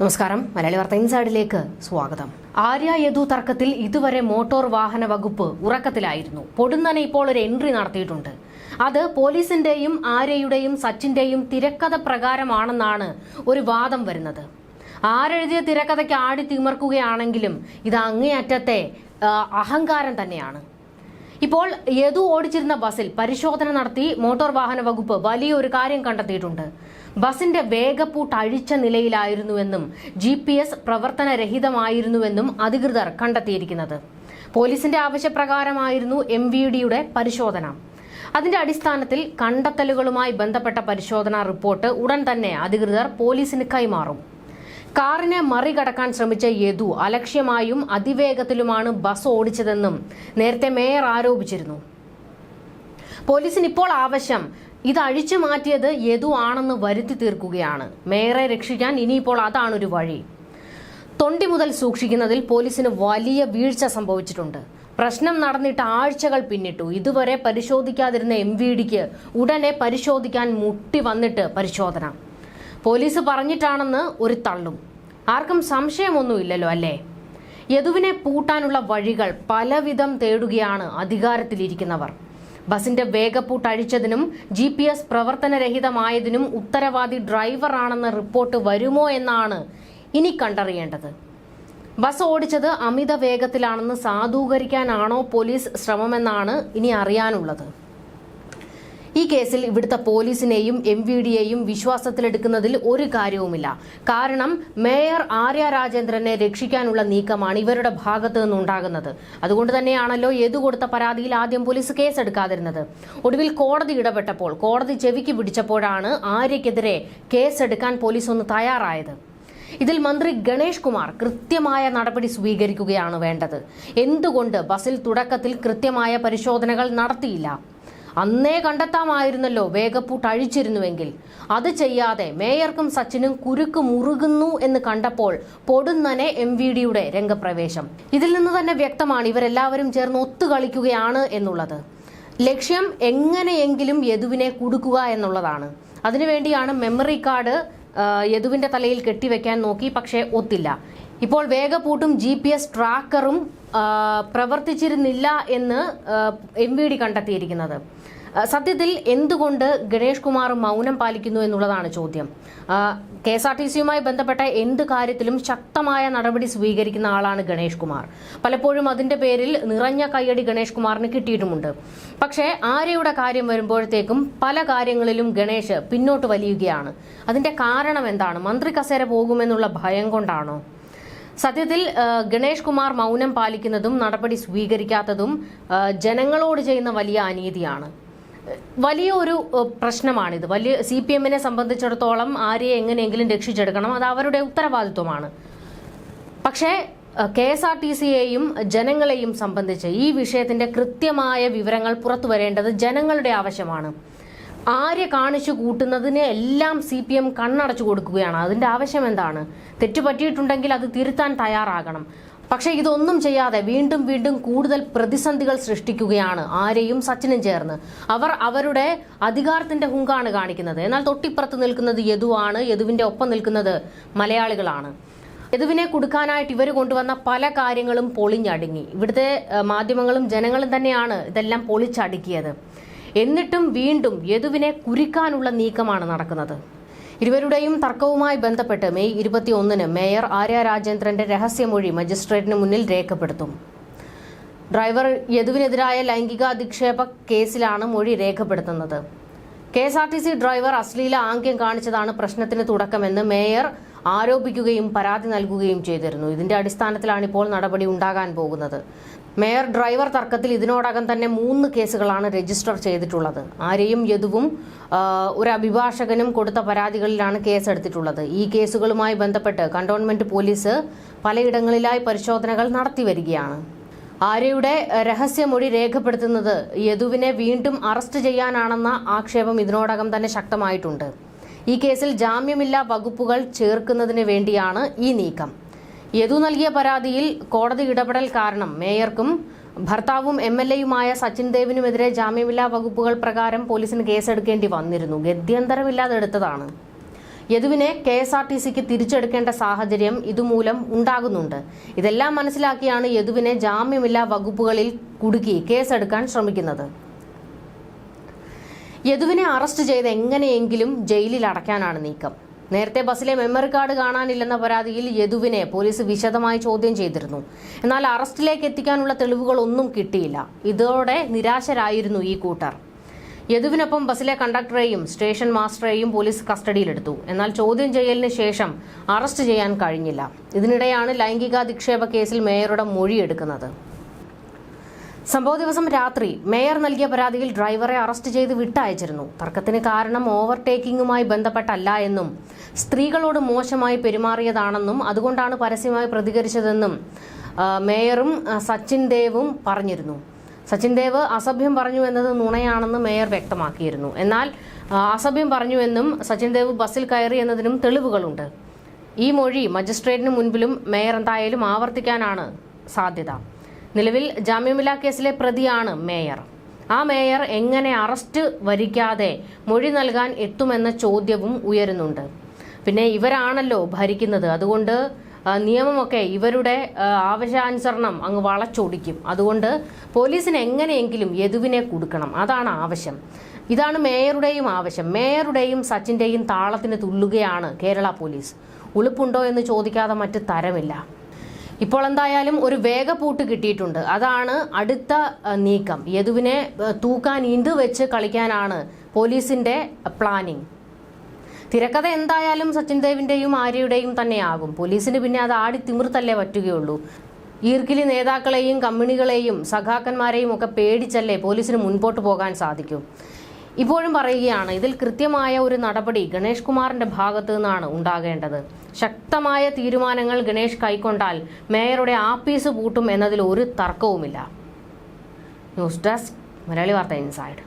നമസ്കാരം. മലയാളി വാർത്ത ഇൻസൈഡിലേക്ക് സ്വാഗതം. ആര്യ യദു തർക്കത്തിൽ ഇതുവരെ മോട്ടോർ വാഹന വകുപ്പ് ഉറക്കത്തിലായിരുന്നു. പൊടുന്നനെ ഇപ്പോൾ ഒരു എൻട്രി നടത്തിയിട്ടുണ്ട്. അത് പോലീസിന്റെയും ആര്യയുടെയും സച്ചിന്റെയും തിരക്കഥ പ്രകാരമാണെന്നാണ് ഒരു വാദം വരുന്നത്. ആരെഴുതിയ തിരക്കഥയ്ക്ക് ആടി തിമർക്കുകയാണെങ്കിലും ഇത് അങ്ങേയറ്റത്തെ അഹങ്കാരം തന്നെയാണ്. ഇപ്പോൾ യദു ഓടിച്ചിരുന്ന ബസ്സിൽ പരിശോധന നടത്തി മോട്ടോർ വാഹന വകുപ്പ് വലിയൊരു കാര്യം കണ്ടെത്തിയിട്ടുണ്ട്. ബസിന്റെ വേഗപ്പൂട്ട് അഴിച്ച നിലയിലായിരുന്നുവെന്നും ജി പി എസ് പ്രവർത്തനരഹിതമായിരുന്നുവെന്നും അധികൃതർ കണ്ടെത്തിയിരിക്കുന്നത്. പോലീസിന്റെ ആവശ്യപ്രകാരമായിരുന്നു എം വി ഡിയുടെ പരിശോധന. അതിന്റെ അടിസ്ഥാനത്തിൽ കണ്ടെത്തലുകളുമായി ബന്ധപ്പെട്ട പരിശോധനാ റിപ്പോർട്ട് ഉടൻ തന്നെ അധികൃതർ പോലീസിന് കൈമാറും. കാറിനെ മറികടക്കാൻ ശ്രമിച്ച യദു അലക്ഷ്യമായും അതിവേഗത്തിലുമാണ് ബസ് ഓടിച്ചതെന്നും നേരത്തെ മേയർ ആരോപിച്ചിരുന്നു. പോലീസിന് ഇപ്പോൾ ആവശ്യം ഇത് അഴിച്ചു മാറ്റിയത് യദു ആണെന്ന് വരുത്തി തീർക്കുകയാണ്. മേയറെ രക്ഷിക്കാൻ ഇനിയിപ്പോൾ അതാണ് ഒരു വഴി. തൊണ്ടി മുതൽ സൂക്ഷിക്കുന്നതിൽ പോലീസിന് വലിയ വീഴ്ച സംഭവിച്ചിട്ടുണ്ട്. പ്രശ്നം നടന്നിട്ട് ആഴ്ചകൾ പിന്നിട്ടു. ഇതുവരെ പരിശോധിക്കാതിരുന്ന എം വി ഡിക്ക് ഉടനെ പരിശോധിക്കാൻ മുട്ടി വന്നിട്ട് പരിശോധന. പോലീസ് പറഞ്ഞിട്ടാണെന്ന് ഒരു തള്ളും. ആർക്കും സംശയമൊന്നുമില്ലല്ലോ അല്ലേ? യദുവിനെ പൂട്ടാനുള്ള വഴികൾ പലവിധം തേടുകയാണ് അധികാരത്തിലിരിക്കുന്നവർ. ബസിന്റെ വേഗപ്പൂട്ട് അഴിച്ചതിനും ജി പി എസ് പ്രവർത്തനരഹിതമായതിനും ഉത്തരവാദി ഡ്രൈവറാണെന്ന റിപ്പോർട്ട് വരുമോ എന്നാണ് ഇനി കണ്ടറിയേണ്ടത്. ബസ് ഓടിച്ചത് അമിത വേഗത്തിലാണെന്ന് സാധൂകരിക്കാനാണോ പോലീസ് ശ്രമമെന്നാണ് ഇനി അറിയാനുള്ളത്. ഈ കേസിൽ ഇവിടുത്തെ പോലീസിനെയും എം വി ഡിയെയും വിശ്വാസത്തിലെടുക്കുന്നതിൽ ഒരു കാര്യവുമില്ല. കാരണം മേയർ ആര്യ രാജേന്ദ്രനെ രക്ഷിക്കാനുള്ള നീക്കമാണ് ഇവരുടെ ഭാഗത്ത് നിന്നുണ്ടാകുന്നത്. അതുകൊണ്ട് തന്നെയാണല്ലോ ഏതു കൊടുത്ത പരാതിയിൽ ആദ്യം പോലീസ് കേസെടുക്കാതിരുന്നത്. ഒടുവിൽ കോടതി ഇടപെട്ടപ്പോൾ കോടതി ചെവിക്ക് പിടിച്ചപ്പോഴാണ് ആര്യക്കെതിരെ കേസെടുക്കാൻ പോലീസ് ഒന്ന് തയ്യാറായത്. ഇതിൽ മന്ത്രി ഗണേഷ് കുമാർ കൃത്യമായ നടപടി സ്വീകരിക്കുകയാണ് വേണ്ടത്. എന്തുകൊണ്ട് ബസിൽ തുടക്കത്തിൽ കൃത്യമായ പരിശോധനകൾ നടത്തിയില്ല? അന്നേ കണ്ടെത്താമായിരുന്നല്ലോ വേഗപ്പൂട്ട് അഴിച്ചിരുന്നുവെങ്കിൽ. അത് ചെയ്യാതെ മേയർക്കും സച്ചിനും കുരുക്ക് മുറുകുന്നു എന്ന് കണ്ടപ്പോൾ പൊടുന്നനെ എം വി ഡിയുടെ രംഗപ്രവേശം. ഇതിൽ നിന്ന് തന്നെ വ്യക്തമാണ് ഇവരെല്ലാവരും ചേർന്ന് ഒത്തു കളിക്കുകയാണ് എന്നുള്ളത്. ലക്ഷ്യം എങ്ങനെയെങ്കിലും യദുവിനെ കുടുക്കുക എന്നുള്ളതാണ്. അതിനുവേണ്ടിയാണ് മെമ്മറി കാർഡ് യദുവിന്റെ തലയിൽ കെട്ടിവെക്കാൻ നോക്കി പക്ഷേ ഒത്തില്ല. ഇപ്പോൾ വേഗപൂട്ടും ജി പി എസ് ട്രാക്കറും പ്രവർത്തിച്ചിരുന്നില്ല എന്ന് എം വി ഡി കണ്ടെത്തിയിരിക്കുന്നത്. സത്യത്തിൽ എന്തുകൊണ്ട് ഗണേഷ് കുമാർ മൗനം പാലിക്കുന്നു എന്നുള്ളതാണ് ചോദ്യം. കെ എസ് ആർ ടി സിയുമായി ബന്ധപ്പെട്ട എന്ത് കാര്യത്തിലും ശക്തമായ നടപടി സ്വീകരിക്കുന്ന ആളാണ് ഗണേഷ് കുമാർ. പലപ്പോഴും അതിന്റെ പേരിൽ നിറഞ്ഞ കയ്യടി ഗണേഷ് കുമാറിന് കിട്ടിയിട്ടുമുണ്ട്. പക്ഷേ ആര്യയുടെ കാര്യം വരുമ്പോഴത്തേക്കും പല കാര്യങ്ങളിലും ഗണേഷ് പിന്നോട്ട് വലിയുകയാണ്. അതിന്റെ കാരണം എന്താണ്? മന്ത്രി കസേര പോകുമെന്നുള്ള ഭയം കൊണ്ടാണോ? സത്യത്തിൽ ഗണേഷ് കുമാർ മൗനം പാലിക്കുന്നതും നടപടി സ്വീകരിക്കാത്തതും ജനങ്ങളോട് ചെയ്യുന്ന വലിയ അനീതിയാണ്. വലിയൊരു ഒരു പ്രശ്നമാണിത്. വലിയ സി പി എമ്മിനെ സംബന്ധിച്ചിടത്തോളം ആരെയെ എങ്ങനെയെങ്കിലും രക്ഷിച്ചെടുക്കണം അത് അവരുടെ ഉത്തരവാദിത്വമാണ്. പക്ഷേ കെ എസ് ആർ ടി സിയെയും ജനങ്ങളെയും സംബന്ധിച്ച് ഈ വിഷയത്തിന്റെ കൃത്യമായ വിവരങ്ങൾ പുറത്തു വരേണ്ടത് ജനങ്ങളുടെ ആവശ്യമാണ്. ആര്യ കാണിച്ചു കൂട്ടുന്നതിനെ എല്ലാം സി പി എം കണ്ണടച്ചു കൊടുക്കുകയാണ്. അതിന്റെ ആവശ്യം എന്താണ്? തെറ്റുപറ്റിയിട്ടുണ്ടെങ്കിൽ അത് തിരുത്താൻ തയ്യാറാകണം. പക്ഷേ ഇതൊന്നും ചെയ്യാതെ വീണ്ടും വീണ്ടും കൂടുതൽ പ്രതിസന്ധികൾ സൃഷ്ടിക്കുകയാണ് ആരെയും സച്ചിനും ചേർന്ന്. അവർ അവരുടെ അധികാരത്തിന്റെ ഹുങ്കാണ് കാണിക്കുന്നത്. എന്നാൽ തൊട്ടിപ്പുറത്ത് നിൽക്കുന്നത് യദുവാണ് യദുവിന്റെ ഒപ്പം നിൽക്കുന്നത് മലയാളികളാണ്. യദുവിനെ കൊടുക്കാനായിട്ട് ഇവർ കൊണ്ടുവന്ന പല കാര്യങ്ങളും പൊളിഞ്ഞടുങ്ങി. ഇവിടുത്തെ മാധ്യമങ്ങളും ജനങ്ങളും തന്നെയാണ് ഇതെല്ലാം പൊളിച്ചടുക്കിയത്. എന്നിട്ടും വീണ്ടും യദുവിനെ കുരുക്കാനുള്ള നീക്കമാണ് നടക്കുന്നത്. ഇരുവരുടെയും തർക്കവുമായി ബന്ധപ്പെട്ട് മെയ് ഇരുപത്തി ഒന്നിന് മേയർ ആര്യ രാജേന്ദ്രന്റെ രഹസ്യമൊഴി മജിസ്ട്രേറ്റിന് മുന്നിൽ രേഖപ്പെടുത്തും. ഡ്രൈവർ യദുവിനെതിരായ ലൈംഗിക അധിക്ഷേപ കേസിലാണ് മൊഴി രേഖപ്പെടുത്തുന്നത്. K S R T C driver അശ്ലീല ആംഗ്യം കാണിച്ചതാണ് പ്രശ്നത്തിന് തുടക്കമെന്ന് മേയർ ആരോപിക്കുകയും പരാതി നൽകുകയും ചെയ്തിരുന്നു. ഇതിന്റെ അടിസ്ഥാനത്തിലാണ് ഇപ്പോൾ നടപടി ഉണ്ടാകാൻ പോകുന്നത്. മേയർ ഡ്രൈവർ തർക്കത്തിൽ ഇതിനോടകം തന്നെ മൂന്ന് കേസുകളാണ് രജിസ്റ്റർ ചെയ്തിട്ടുള്ളത്. ആരെയും യദുവും ഒരു അഭിഭാഷകനും കൊടുത്ത പരാതികളിലാണ് കേസെടുത്തിട്ടുള്ളത്. ഈ കേസുകളുമായി ബന്ധപ്പെട്ട് കണ്ടോൺമെന്റ് പോലീസ് പലയിടങ്ങളിലായി പരിശോധനകൾ നടത്തി വരികയാണ്. ആര്യയുടെ രഹസ്യമൊഴി രേഖപ്പെടുത്തുന്നത് യദുവിനെ വീണ്ടും അറസ്റ്റ് ചെയ്യാനാണെന്ന ആക്ഷേപം ഇതിനോടകം തന്നെ ശക്തമായിട്ടുണ്ട്. ഈ കേസിൽ ജാമ്യമില്ലാ വകുപ്പുകൾ ചേർക്കുന്നതിന് വേണ്ടിയാണ് ഈ നീക്കം. യദു നൽകിയ പരാതിയിൽ കോടതി ഇടപെടൽ കാരണം മേയർക്കും ഭർത്താവും എം എൽ എയുമായ സച്ചിൻ ദേവിനുമെതിരെ ജാമ്യമില്ലാ വകുപ്പുകൾ പ്രകാരം പോലീസിന് കേസെടുക്കേണ്ടി വന്നിരുന്നു. ഗത്യന്തരമില്ലാതെ എടുത്തതാണ്. യദുവിനെ കെ എസ് ആർ ടി സിക്ക് തിരിച്ചെടുക്കേണ്ട സാഹചര്യം ഇതുമൂലം ഉണ്ടാകുന്നുണ്ട്. ഇതെല്ലാം മനസ്സിലാക്കിയാണ് യദുവിനെ ജാമ്യമില്ലാ വകുപ്പുകളിൽ കുടുക്കി കേസെടുക്കാൻ ശ്രമിക്കുന്നത്. യദുവിനെ അറസ്റ്റ് ചെയ്ത് എങ്ങനെയെങ്കിലും ജയിലിൽ അടയ്ക്കാനാണ് നീക്കം. നേരത്തെ ബസ്സിലെ മെമ്മറി കാർഡ് കാണാനില്ലെന്ന പരാതിയിൽ യദുവിനെ പോലീസ് വിശദമായി ചോദ്യം ചെയ്തിരുന്നു. എന്നാൽ അറസ്റ്റിലേക്ക് എത്തിക്കാനുള്ള തെളിവുകളൊന്നും കിട്ടിയില്ല. ഇതോടെ നിരാശരായിരുന്നു ഈ കൂട്ടർ. യദുവിനൊപ്പം ബസ്സിലെ കണ്ടക്ടറെയും സ്റ്റേഷൻ മാസ്റ്ററെയും പോലീസ് കസ്റ്റഡിയിലെടുത്തു. എന്നാൽ ചോദ്യം ചെയ്യലിന് ശേഷം അറസ്റ്റ് ചെയ്യാൻ കഴിഞ്ഞില്ല. ഇതിനിടെയാണ് ലൈംഗികാധിക്ഷേപ കേസിൽ മേയറുടെ മൊഴിയെടുക്കുന്നത്. സംഭവ ദിവസം രാത്രി മേയർ നൽകിയ പരാതിയിൽ ഡ്രൈവറെ അറസ്റ്റ് ചെയ്ത് വിട്ടയച്ചിരുന്നു. തർക്കത്തിന് കാരണം ഓവർടേക്കിംഗുമായി ബന്ധപ്പെട്ടല്ല എന്നും സ്ത്രീകളോട് മോശമായി പെരുമാറിയതാണെന്നും അതുകൊണ്ടാണ് പരസ്യമായി പ്രതികരിച്ചതെന്നും മേയറും സച്ചിൻ ദേവും പറഞ്ഞിരുന്നു. സച്ചിൻ ദേവ് അസഭ്യം പറഞ്ഞു എന്നത് നുണയാണെന്ന് മേയർ വ്യക്തമാക്കിയിരുന്നു. എന്നാൽ അസഭ്യം പറഞ്ഞു എന്നും സച്ചിൻ ദേവ് ബസ്സിൽ കയറി എന്നതിനും തെളിവുകളുണ്ട്. ഈ മൊഴി മജിസ്ട്രേറ്റിന് മുൻപിലും മേയർ എന്തായാലും ആവർത്തിക്കാനാണ് സാധ്യത. നിലവിൽ ജാമ്യമില്ലാ കേസിലെ പ്രതിയാണ് മേയർ. ആ മേയർ എങ്ങനെ അറസ്റ്റ് വരിക്കാതെ മൊഴി നൽകാൻ എത്തുമെന്ന ചോദ്യവും ഉയരുന്നുണ്ട്. പിന്നെ ഇവരാണല്ലോ ഭരിക്കുന്നത്. അതുകൊണ്ട് നിയമമൊക്കെ ഇവരുടെ ആവശ്യാനുസരണം അങ്ങ് വളച്ചൊടിക്കും. അതുകൊണ്ട് പോലീസിന് എങ്ങനെയെങ്കിലും യദുവിനെ കൊടുക്കണം. അതാണ് ആവശ്യം. ഇതാണ് മേയറുടെയും ആവശ്യം. മേയറുടെയും സച്ചിന്റെയും താളത്തിന് തുള്ളുകയാണ് കേരള പോലീസ്. ഉളുപ്പുണ്ടോ എന്ന് ചോദിക്കാതെ മറ്റ് തരമില്ല. ഇപ്പോൾ എന്തായാലും ഒരു വേഗപൂട്ട് കിട്ടിയിട്ടുണ്ട്. അതാണ് അടുത്ത നീക്കം. യദുവിനെ തൂക്കാൻ ഇണ്ട് വെച്ച് കളിക്കാനാണ് പോലീസിന്റെ പ്ലാനിങ്. തിരക്കഥ എന്തായാലും സച്ചിൻ ദേവിന്റെയും ആര്യയുടെയും തന്നെയാകും. പോലീസിന് പിന്നെ അത് ആടി തിമിർത്തല്ലേ പറ്റുകയുള്ളൂ. ഈർക്കിലി നേതാക്കളെയും കമ്മ്യൂണികളെയും സഖാക്കന്മാരെയും ഒക്കെ പേടിച്ചല്ലേ പോലീസിന് മുൻപോട്ട് പോകാൻ സാധിക്കും. ഇപ്പോഴും പറയുകയാണ് ഇതിൽ കൃത്യമായ ഒരു നടപടി ഗണേഷ് കുമാറിന്റെ ഭാഗത്തു നിന്നാണ് ഉണ്ടാകേണ്ടത്. ശക്തമായ തീരുമാനങ്ങൾ ഗണേഷ് കൈക്കൊണ്ടാൽ മേയറുടെ ആപ്പീസ് പൂട്ടും എന്നതിൽ ഒരു തർക്കവുമില്ല. ന്യൂസ് ഡെസ്ക് മലയാളി വാർത്ത ഇൻസൈഡ്.